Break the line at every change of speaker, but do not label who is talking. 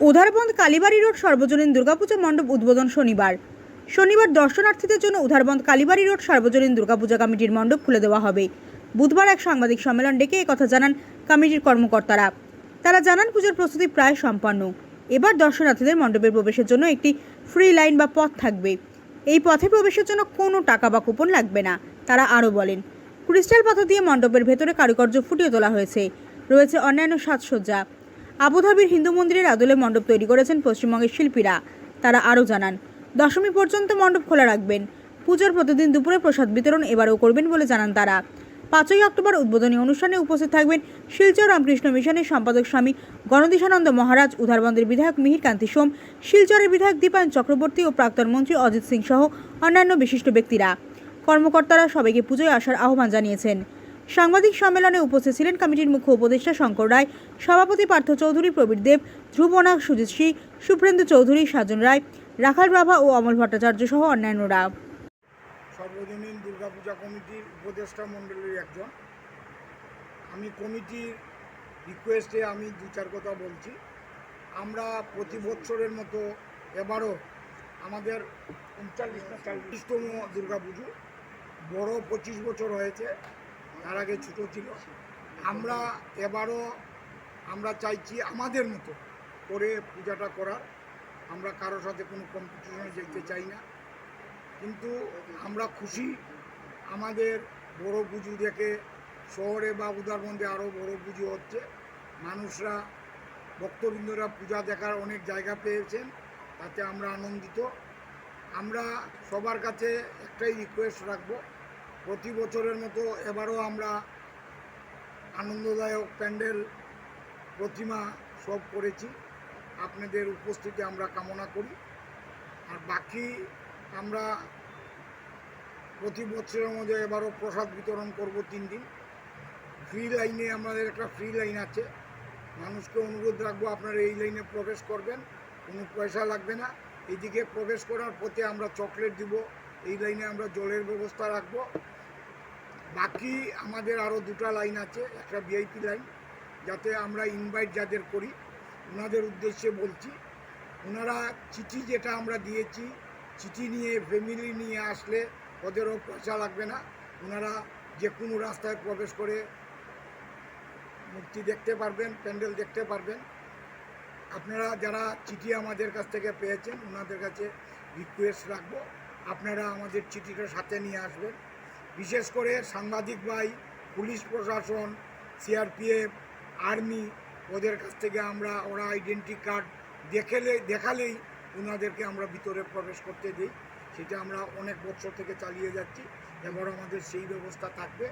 উধারবন্দ কালীবাড়ি road সর্বজনীন দুর্গাপূজা মণ্ডপ উদ্বোধন শনিবার। শনিবার দর্শনার্থীদের জন্য উধারবন্দ কালীবাড়ি রোড সর্বজনীন দুর্গাপূজা কমিটির মণ্ডপ খুলে দেওয়া হবে। বুধবার এক সাংবাদিক সম্মেলন ডেকে একথা জানান কমিটির কর্মকর্তারা। তারা জানান, পুজোর প্রস্তুতি প্রায় সম্পন্ন। এবার দর্শনার্থীদের মণ্ডপের প্রবেশের জন্য একটি ফ্রি লাইন বা পথ থাকবে। এই পথে প্রবেশের জন্য কোনো টাকা বা কুপন লাগবে না, তারা আরও বলেন। ক্রিস্টাল পাথর দিয়ে মণ্ডপের ভেতরে কারুকার্য ফুটিয়ে তোলা হয়েছে। রয়েছে অন্যান্য সাজসজ্জা। আবুধাবির হিন্দু মন্দিরের আদলে মণ্ডপ তৈরি করেছেন পশ্চিমবঙ্গের শিল্পীরা। তারা আরও জানান, দশমী পর্যন্ত মণ্ডপ খোলা রাখবেন। পুজোর প্রতিদিন দুপুরে প্রসাদ বিতরণ এবারও করবেন বলে জানান তারা। পাঁচই অক্টোবর উদ্বোধনী অনুষ্ঠানে উপস্থিত থাকবেন শিলচর রামকৃষ্ণ মিশনের সম্পাদক স্বামী গণদেশানন্দ মহারাজ উধারবন্দের বিধায়ক মিহির কান্তি সোম, শিলচরের বিধায়ক দীপায়ন চক্রবর্তী ও প্রাক্তন মন্ত্রী অজিত সিং সহ অন্যান্য বিশিষ্ট ব্যক্তিরা। কর্মকর্তারা সবাইকে পুজোয় আসার আহ্বান জানিয়েছেন। সাংবাদিক সম্মেলনে উপস্থিত ছিলেন কমিটির মুখ্য উপদেষ্টা শঙ্কর রায়, সভাপতি পার্থ চৌধুরী প্রবীর দেব ধ্রুবনাগ সুজিত শ্রী সুপ্রেন্দু চৌধুরী সাজন রায়, রাখাল রাভা ও অমল ভট্টাচার্য সহ অন্যান্যরা।
সর্বজনীন দুর্গাপূজা কমিটির উপদেষ্টা মণ্ডলীর একজন। আমি কমিটির রিকোয়েস্টে আমি দু চার কথা বলছি। আমরা প্রতি বছরের মতো এবারও আমাদের উনচাল্লিশ না চল্লিশতম দুর্গাপুজো। বড় পঁচিশ বছর হয়েছে। তার আগে ছোটো ছিল। আমরা এবারও আমরা চাইছি আমাদের মতো করে পূজাটা করার। আমরা কারোর সাথে কোনো কম্পিটিশনে যেতে চাই না। কিন্তু আমরা খুশি আমাদের বড় পুজো দেখে শহরে বা উদারবন্দে আরও বড় পুজো হচ্ছে। মানুষরা, ভক্তবৃন্দরা পূজা দেখার অনেক জায়গা পেয়েছেন, তাতে আমরা আনন্দিত। আমরা সবার কাছে একটাই রিকোয়েস্ট রাখব প্রতি বছরের মতো এবারও আমরা আনন্দদায়ক প্যান্ডেল প্রতিমা সব করেছি। আপনাদের উপস্থিতি আমরা কামনা করি। আর বাকি আমরা প্রতি বছরের মধ্যে এবারও প্রসাদ বিতরণ করব তিন দিন। ফ্রি লাইনে আমাদের একটা ফ্রি লাইন আছে। মানুষকে অনুরোধ রাখব আপনারা এই লাইনে প্রবেশ করবেন, কোনো পয়সা লাগবে না। এইদিকে প্রবেশ করার পথে আমরা চকলেট দিব, এই লাইনে আমরা জলের ব্যবস্থা রাখব। বাকি আমাদের আরও দুটো লাইন আছে, একটা ভিআইপি লাইন, যাতে আমরা ইনভাইট যাদের করি ওনাদের উদ্দেশ্যে বলছি। ওনারা চিঠি যেটা আমরা দিয়েছি, চিঠি নিয়ে ফ্যামিলি নিয়ে আসলে ওদেরও পয়সা লাগবে না। ওনারা যে কোনো রাস্তায় প্রবেশ করে মূর্তি দেখতে পারবেন, প্যান্ডেল দেখতে পারবেন। আপনারা যারা চিঠি আমাদের কাছ থেকে পেয়েছেন ওনাদের কাছে রিকোয়েস্ট রাখব। আপনারা আমাদের চিঠিটা সাথে নিয়ে আসবেন। বিশেষ করে সাংবাদিক ভাই, পুলিশ প্রশাসন, সিআরপিএফ, আর্মি, ওদের কাছ থেকে আমরা ওরা আইডেন্টি কার্ড দেখেলে, দেখালেই ওনাদেরকে আমরা ভিতরে প্রবেশ করতে দিই। সেটা আমরা অনেক বছর থেকে চালিয়ে যাচ্ছি। এবার আমাদের সেই ব্যবস্থা থাকবে।